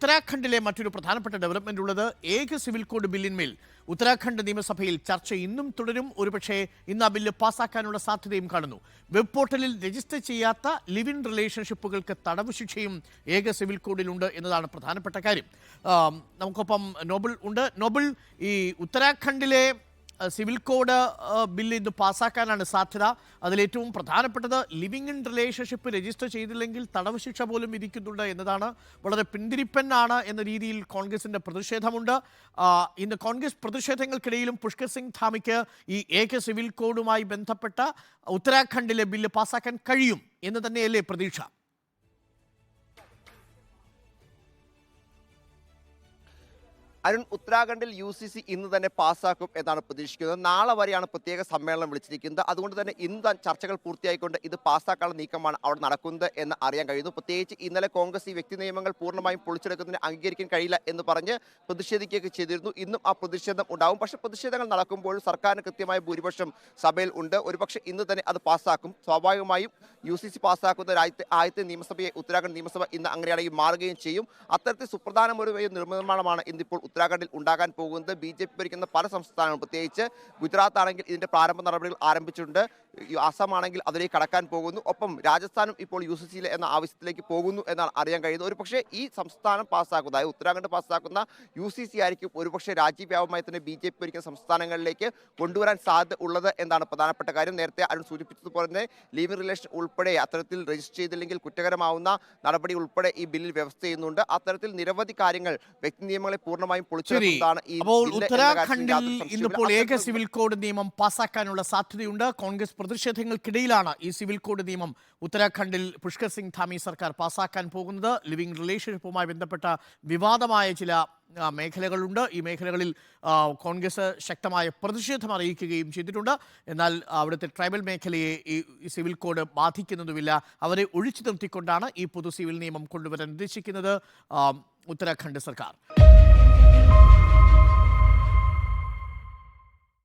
ഉത്തരാഖണ്ഡിലെ മറ്റൊരു പ്രധാനപ്പെട്ട ഡെവലപ്മെന്റ് ഉള്ളത് ഏക സിവിൽ കോഡ് ബില്ലിന്മേൽ. ഉത്തരാഖണ്ഡ് നിയമസഭയിൽ ചർച്ച ഇന്നും തുടരും. ഒരുപക്ഷെ ഇന്ന് ആ ബില്ല് പാസ്സാക്കാനുള്ള സാധ്യതയും കാണുന്നു. വെബ് പോർട്ടലിൽ രജിസ്റ്റർ ചെയ്യാത്ത ലിവ് ഇൻ റിലേഷൻഷിപ്പുകൾക്ക് തടവ് ശിക്ഷയും ഏക സിവിൽ കോഡിലുണ്ട് എന്നതാണ് പ്രധാനപ്പെട്ട കാര്യം. നമുക്കൊപ്പം നോബിൾ ഉണ്ട്. നോബിൾ ഈ ഉത്തരാഖണ്ഡിലെ സിവിൽ കോഡ് ബില്ല് ഇന്ന് പാസ്സാക്കാനാണ് സാധ്യത. അതിലേറ്റവും പ്രധാനപ്പെട്ടത് ലിവിംഗ് ഇൻ റിലേഷൻഷിപ്പ് രജിസ്റ്റർ ചെയ്തില്ലെങ്കിൽ തടവ് ശിക്ഷ പോലും വിധിക്കുന്നുണ്ട് എന്നതാണ്. വളരെ പിന്തിരിപ്പനാണ് എന്ന രീതിയിൽ കോൺഗ്രസിന്റെ പ്രതിഷേധമുണ്ട്. ഇന്ന് കോൺഗ്രസ് പ്രതിഷേധങ്ങൾക്കിടയിലും പുഷ്കർ സിംഗ് ധാമിക്ക് ഈ ഏക സിവിൽ കോഡുമായി ബന്ധപ്പെട്ട ഉത്തരാഖണ്ഡിലെ ബില്ല് പാസ്സാക്കാൻ കഴിയും എന്ന് തന്നെയല്ലേ പ്രതീക്ഷ? അരുൺ ഉത്തരാഖണ്ഡിൽ യു സി സി ഇന്ന് തന്നെ പാസ്സാക്കും എന്നാണ് പ്രതീക്ഷിക്കുന്നത്. നാളെ വരെയാണ് പ്രത്യേക സമ്മേളനം വിളിച്ചിരിക്കുന്നത്. അതുകൊണ്ട് തന്നെ ഇന്ന് ചർച്ചകൾ പൂർത്തിയായിക്കൊണ്ട് ഇത് പാസ്സാക്കാനുള്ള നീക്കമാണ് അവിടെ നടക്കുന്നത് എന്ന് അറിയാൻ കഴിയുന്നു. പ്രത്യേകിച്ച് ഇന്നലെ കോൺഗ്രസ് ഈ വ്യക്തി നിയമങ്ങൾ പൂർണമായും പൊളിച്ചെടുക്കുന്നതിന് അംഗീകരിക്കാൻ കഴിയില്ല എന്ന് പറഞ്ഞ് പ്രതിഷേധിക്കുകയൊക്കെ ചെയ്തിരുന്നു. ഇന്നും ആ പ്രതിഷേധം ഉണ്ടാവും. പക്ഷെ പ്രതിഷേധങ്ങൾ നടക്കുമ്പോൾ സർക്കാരിന് കൃത്യമായ ഭൂരിപക്ഷം സഭയിൽ ഉണ്ട്. ഒരുപക്ഷെ ഇന്ന് തന്നെ അത് പാസ്സാക്കും. സ്വാഭാവികമായും യു സി സി പാസ്സാക്കുന്ന രാജ്യത്തെ ആദ്യത്തെ നിയമസഭയെ ഉത്തരാഖണ്ഡ് നിയമസഭ ഇന്ന് അങ്ങനെയാണെങ്കിൽ മാറുകയും ചെയ്യും. അത്തരത്തിൽ സുപ്രധാനമൊരു നിർമ്മാണമാണ് ഇന്നിപ്പോൾ ഉത്തരാഖണ്ഡിൽ ഉണ്ടാകാൻ പോകുന്നത്. ബി ജെ പി ഭരിക്കുന്ന പല സംസ്ഥാനങ്ങളും. പ്രത്യേകിച്ച് ഗുജറാത്ത് ആണെങ്കിൽ ഇതിന്റെ പ്രാരംഭ നടപടികൾ ആരംഭിച്ചിട്ടുണ്ട്. അസം ആണെങ്കിൽ അതിലേക്ക് കടക്കാൻ പോകുന്നു. ഒപ്പം രാജസ്ഥാനും ഇപ്പോൾ യു സി സിയിൽ എന്ന ആവശ്യത്തിലേക്ക് പോകുന്നു എന്നാണ് അറിയാൻ കഴിയുന്നത്. ഒരു പക്ഷേ ഈ സംസ്ഥാനം പാസ്സാക്കുന്ന അതായത് ഉത്തരാഖണ്ഡ് പാസ്സാക്കുന്ന യു സി സി ആയിരിക്കും ഒരുപക്ഷെ രാജ്യവ്യാപകമായി തന്നെ ബി ജെ പി ഭരിക്കുന്ന സംസ്ഥാനങ്ങളിലേക്ക് കൊണ്ടുവരാൻ സാധ്യത ഉള്ളത് എന്നാണ് പ്രധാനപ്പെട്ട കാര്യം. നേരത്തെ അരുൺ സൂചിപ്പിച്ചതുപോലെ തന്നെ ലീവിംഗ് റിലേഷൻ ഉൾപ്പെടെ അത്തരത്തിൽ രജിസ്റ്റർ ചെയ്തില്ലെങ്കിൽ കുറ്റകരമാവുന്ന നടപടി ഉൾപ്പെടെ ഈ ബില്ലിൽ വ്യവസ്ഥ ചെയ്യുന്നുണ്ട്. അത്തരത്തിൽ നിരവധി കാര്യങ്ങൾ വ്യക്തി നിയമങ്ങളെ പൂർണമായും ശരി. പൊളിച്ചെടുക്കുന്നതാണ് അപ്പോൾ ഉത്തരാഖണ്ഡിൽ ഇന്നിപ്പോൾ ഏക സിവിൽ കോഡ് നിയമം പാസാക്കാനുള്ള സാധ്യതയുണ്ട്. കോൺഗ്രസ് പ്രതിഷേധങ്ങൾക്കിടയിലാണ് ഈ സിവിൽ കോഡ് നിയമം ഉത്തരാഖണ്ഡിൽ പുഷ്കർ സിംഗ് ധാമി സർക്കാർ പാസാക്കാൻ പോകുന്നത്. ലിവിംഗ് റിലേഷൻഷിപ്പുമായി ബന്ധപ്പെട്ട വിവാദമായ ചില മേഖലകളുണ്ട്. ഈ മേഖലകളിൽ കോൺഗ്രസ് ശക്തമായ പ്രതിഷേധം അറിയിക്കുകയും ചെയ്തിട്ടുണ്ട്. എന്നാൽ അവിടുത്തെ ട്രൈബൽ മേഖലയെ ഈ സിവിൽ കോഡ് ബാധിക്കുന്നതുമില്ല. അവരെ ഒഴിച്ചു നിർത്തിക്കൊണ്ടാണ് ഈ പൊതു സിവിൽ നിയമം കൊണ്ടുവരാൻ ഉദ്ദേശിക്കുന്നത്. ആ, ഉത്തരാഖണ്ഡ് സർക്കാർ